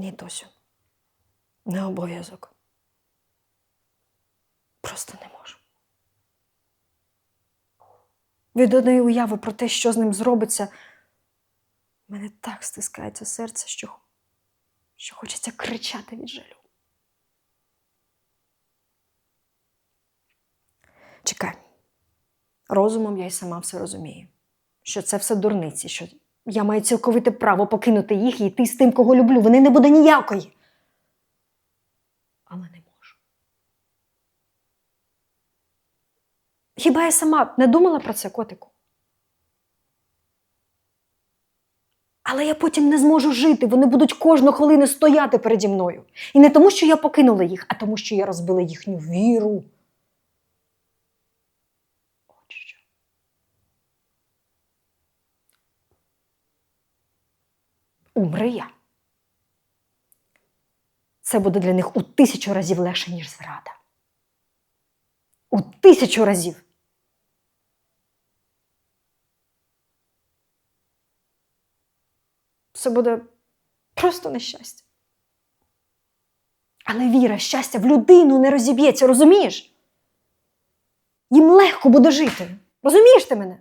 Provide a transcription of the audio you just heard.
Ні, Тосю. Не обов'язок. Просто не можу. Від одної уяви про те, що з ним зробиться, в мене так стискається серце, що, що хочеться кричати від жалю. Чекай. Розумом я й сама все розумію, що це все дурниці, що я маю цілковите право покинути їх і йти з тим, кого люблю. Вони не буде ніякої. Але не можу. Хіба я сама не думала про це, котику? Але я потім не зможу жити, вони будуть кожну хвилину стояти переді мною. І не тому, що я покинула їх, а тому, що я розбила їхню віру. От що. Умри я. Це буде для них у тисячу разів легше, ніж зрада. У тисячу разів. Це буде просто нещастя. Але віра, щастя в людину не розіб'ється, розумієш? Їм легко буде жити. Розумієш ти мене?